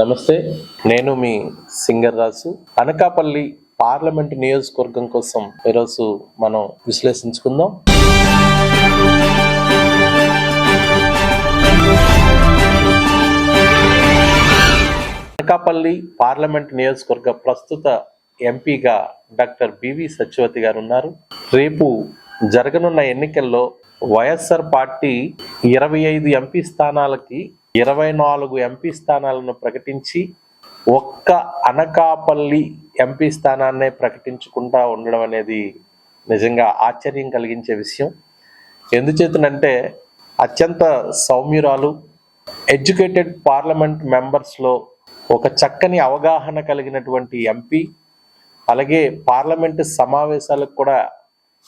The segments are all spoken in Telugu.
నమస్తే నేను మీ సింగర్ రాజు. అనకాపల్లి పార్లమెంట్ నియోజకవర్గం కోసం ఈరోజు మనం విశ్లేషించుకుందాం. అనకాపల్లి పార్లమెంట్ నియోజకవర్గ ప్రస్తుత ఎంపీగా డాక్టర్ బివి సత్యవతి గారు ఉన్నారు. రేపు జరగనున్న ఎన్నికల్లో వైఎస్ఆర్ పార్టీ ఇరవై ఐదు ఎంపీ స్థానాలకి ఇరవై నాలుగు ఎంపీ స్థానాలను ప్రకటించి ఒక్క అనకాపల్లి ఎంపీ స్థానాన్నే ప్రకటించుకుంటా ఉండడం అనేది నిజంగా ఆశ్చర్యం కలిగించే విషయం. ఎందుచేతనంటే అత్యంత సౌమ్యురాలు ఎడ్యుకేటెడ్ పార్లమెంట్ మెంబర్స్లో ఒక చక్కని అవగాహన కలిగినటువంటి ఎంపీ అలాగే పార్లమెంటు సమావేశాలకు కూడా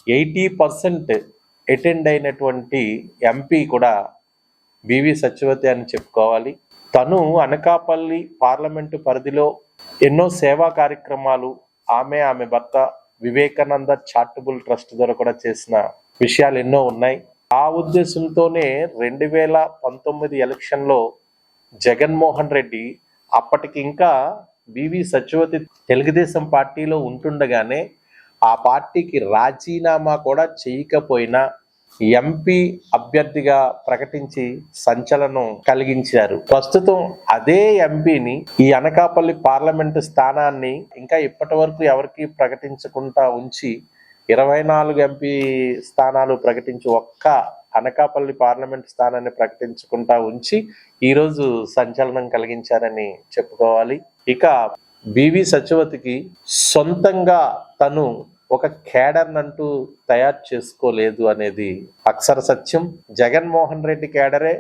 ఎయిటీ పర్సెంట్ అటెండ్ అయినటువంటి ఎంపీ కూడా బివి సత్యవతి అని చెప్పుకోవాలి. తను అనకాపల్లి పార్లమెంటు పరిధిలో ఎన్నో సేవా కార్యక్రమాలు ఆమె ఆమె భర్త వివేకానంద చారిటబుల్ ట్రస్ట్ ద్వారా కూడా చేసిన విషయాలు ఎన్నో ఉన్నాయి. ఆ ఉద్దేశంతోనే రెండు వేల పంతొమ్మిది ఎలక్షన్లో జగన్మోహన్ రెడ్డి అప్పటికి ఇంకా బివి సత్యవతి తెలుగుదేశం పార్టీలో ఉంటుండగానే ఆ పార్టీకి రాజీనామా కూడా చేయకపోయినా ఎంపీ అభ్యర్థిగా ప్రకటించి సంచలనం కలిగించారు. ప్రస్తుతం అదే ఎంపీని ఈ అనకాపల్లి పార్లమెంటు స్థానాన్ని ఇంకా ఇప్పటి వరకు ఎవరికి ప్రకటించకుండా ఉంచి ఇరవై నాలుగు ఎంపీ స్థానాలు ప్రకటించి ఒక్క అనకాపల్లి పార్లమెంట్ స్థానాన్ని ప్రకటించకుండా ఉంచి ఈరోజు సంచలనం కలిగించారని చెప్పుకోవాలి. ఇక బివి సత్యవతికి సొంతంగా తను ఒక కేడర్ అంటూ తయారు చేసుకోలేదు అనేది అక్షర సత్యం. జగన్మోహన్ రెడ్డి కేడరే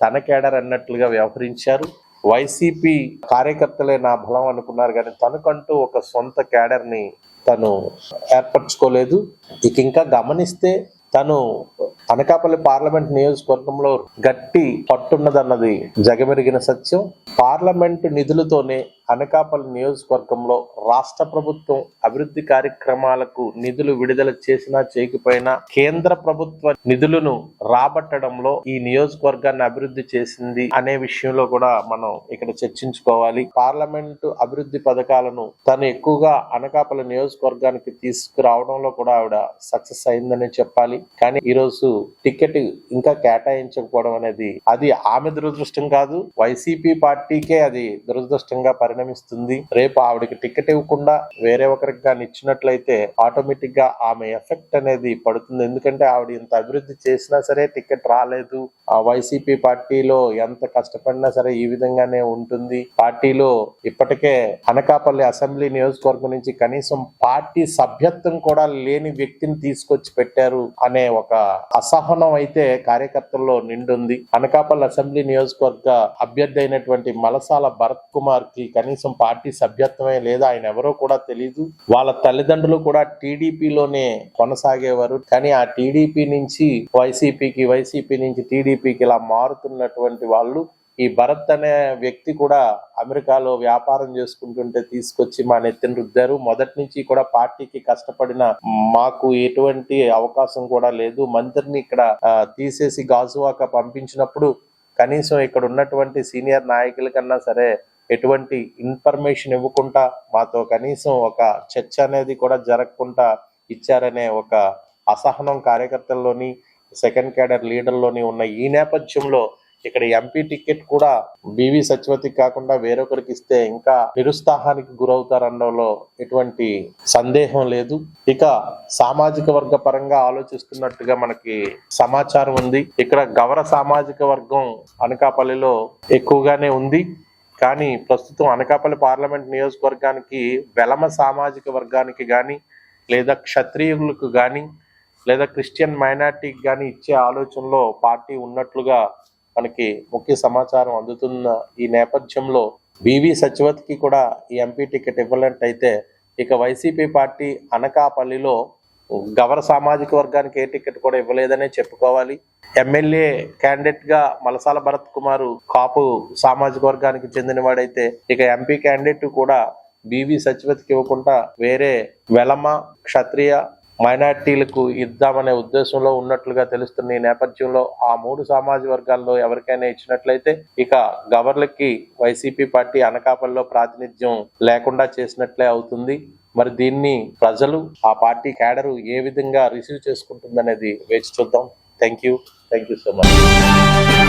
తన కేడర్ అన్నట్లుగా వ్యవహరించారు. వైసీపీ కార్యకర్తలే నా బలం అనుకున్నారు కానీ తనకంటూ ఒక సొంత కేడర్ని తను ఏర్పరచుకోలేదు. ఇక ఇంకా గమనిస్తే తను అనకాపల్లి పార్లమెంట్ నియోజకవర్గంలో గట్టి పట్టున్నదన్నది జగమెరిగిన సత్యం. పార్లమెంటు నిధులతోనే అనకాపల్లి నియోజకవర్గంలో రాష్ట్ర ప్రభుత్వం అభివృద్ధి కార్యక్రమాలకు నిధులు విడుదల చేసినా చేయకపోయినా కేంద్ర ప్రభుత్వ నిధులను రాబట్టడంలో ఈ నియోజకవర్గాన్ని అభివృద్ధి చేసింది అనే విషయంలో కూడా మనం ఇక్కడ చర్చించుకోవాలి. పార్లమెంటు అభివృద్ధి పథకాలను తను ఎక్కువగా అనకాపల్లి నియోజకవర్గానికి తీసుకురావడంలో కూడా ఆవిడ సక్సెస్ అయిందని చెప్పాలి. కానీ ఈరోజు టికెట్ ఇంకా కేటాయించకపోవడం అనేది అది ఆమె దురదృష్టం కాదు. వైసీపీ పార్టీ అది దురదృష్టంగా పరిణమిస్తుంది. రేపు ఆవిడకి టికెట్ ఇవ్వకుండా వేరే ఒకరికి కానీ ఇచ్చినట్లయితే ఆటోమేటిక్గా ఆమె ఎఫెక్ట్ అనేది పడుతుంది. ఎందుకంటే ఆవిడ ఇంత అభివృద్ధి చేసినా సరే టికెట్ రాలేదు. ఆ వైసీపీ పార్టీలో ఎంత కష్టపడినా సరే ఈ విధంగానే ఉంటుంది. పార్టీలో ఇప్పటికే అనకాపల్లి అసెంబ్లీ నియోజకవర్గం నుంచి కనీసం పార్టీ సభ్యత్వం కూడా లేని వ్యక్తిని తీసుకొచ్చి పెట్టారు అనే ఒక అసహనం అయితే కార్యకర్తల్లో నిండుంది. అనకాపల్లి అసెంబ్లీ నియోజకవర్గ అభ్యర్థి అయినటువంటి మలసాల భరత్ కుమార్కి కనీసం పార్టీ సభ్యత్వమే లేదా ఆయన ఎవరో కూడా తెలియదు వాళ్ళ తల్లిదండ్రులు కూడా టీడీపీలోనే కొనసాగేవారు. కానీ ఆ టీడీపీ నుంచి వైసీపీకి వైసీపీ నుంచి టీడీపీకి ఇలా మారుతున్నటువంటి వాళ్ళు ఈ భరత్ అనే వ్యక్తి కూడా అమెరికాలో వ్యాపారం చేసుకుంటుంటే తీసుకొచ్చి మా నెత్తిన రుద్దారు. మొదటి నుంచి కూడా పార్టీకి కష్టపడిన మాకు ఎటువంటి అవకాశం కూడా లేదు. మంత్రిని ఇక్కడ తీసేసి గాజువాక పంపించినప్పుడు కనీసం ఇక్కడ ఉన్నటువంటి సీనియర్ నాయకుల కన్నా సరే ఎటువంటి ఇన్ఫర్మేషన్ ఇవ్వకుండా మాతో కనీసం ఒక చర్చ అనేది కూడా జరగకుండా ఇచ్చారనే ఒక అసహనం కార్యకర్తల్లోని సెకండ్ క్యాడర్ లీడర్లోని ఉన్న ఈ నేపథ్యంలో ఇక్కడ ఎంపీ టికెట్ కూడా బివి సత్యవతికి కాకుండా వేరొకరికి ఇస్తే ఇంకా నిరుత్సాహానికి గురవుతారనడంలో ఎటువంటి సందేహం లేదు. ఇక సామాజిక వర్గ పరంగా ఆలోచిస్తున్నట్టుగా మనకి సమాచారం ఉంది. ఇక్కడ గవర సామాజిక వర్గం అనకాపల్లిలో ఎక్కువగానే ఉంది. కానీ ప్రస్తుతం అనకాపల్లి పార్లమెంట్ నియోజకవర్గానికి వెలమ సామాజిక వర్గానికి కానీ లేదా క్షత్రియులకు కానీ లేదా క్రిస్టియన్ మైనార్టీకి కానీ ఇచ్చే ఆలోచనలో పార్టీ ఉన్నట్లుగా మనకి ముఖ్య సమాచారం అందుతున్న ఈ నేపథ్యంలో బీవీ సత్యవతికి కూడా ఈ ఎంపీ టికెట్ ఇవ్వనట్టయితే ఇక వైసీపీ పార్టీ అనకాపల్లిలో గవర సామాజిక వర్గానికి ఏ టికెట్ కూడా ఇవ్వలేదనే చెప్పుకోవాలి. ఎమ్మెల్యే క్యాండిడేట్గా మలసాల భరత్ కుమార్ కాపు సామాజిక వర్గానికి చెందినవాడైతే ఇక ఎంపీ క్యాండిడేట్ కూడా బీవీ సత్యవతికి ఇవ్వకుండా వేరే వెలమ క్షత్రియ మైనార్టీలకు ఇద్దామనే ఉద్దేశంలో ఉన్నట్లుగా తెలుస్తున్న ఈ నేపథ్యంలో ఆ మూడు సామాజిక వర్గాల్లో ఎవరికైనా ఇచ్చినట్లయితే ఇక గవర్నర్కి వైసీపీ పార్టీ అనకాపల్లిలో ప్రాతినిధ్యం లేకుండా చేసినట్లే అవుతుంది. మరి దీన్ని ప్రజలు ఆ పార్టీ క్యాడరు ఏ విధంగా రిసీవ్ చేసుకుంటుందనేది వేచి చూద్దాం. Thank you. Thank you so much.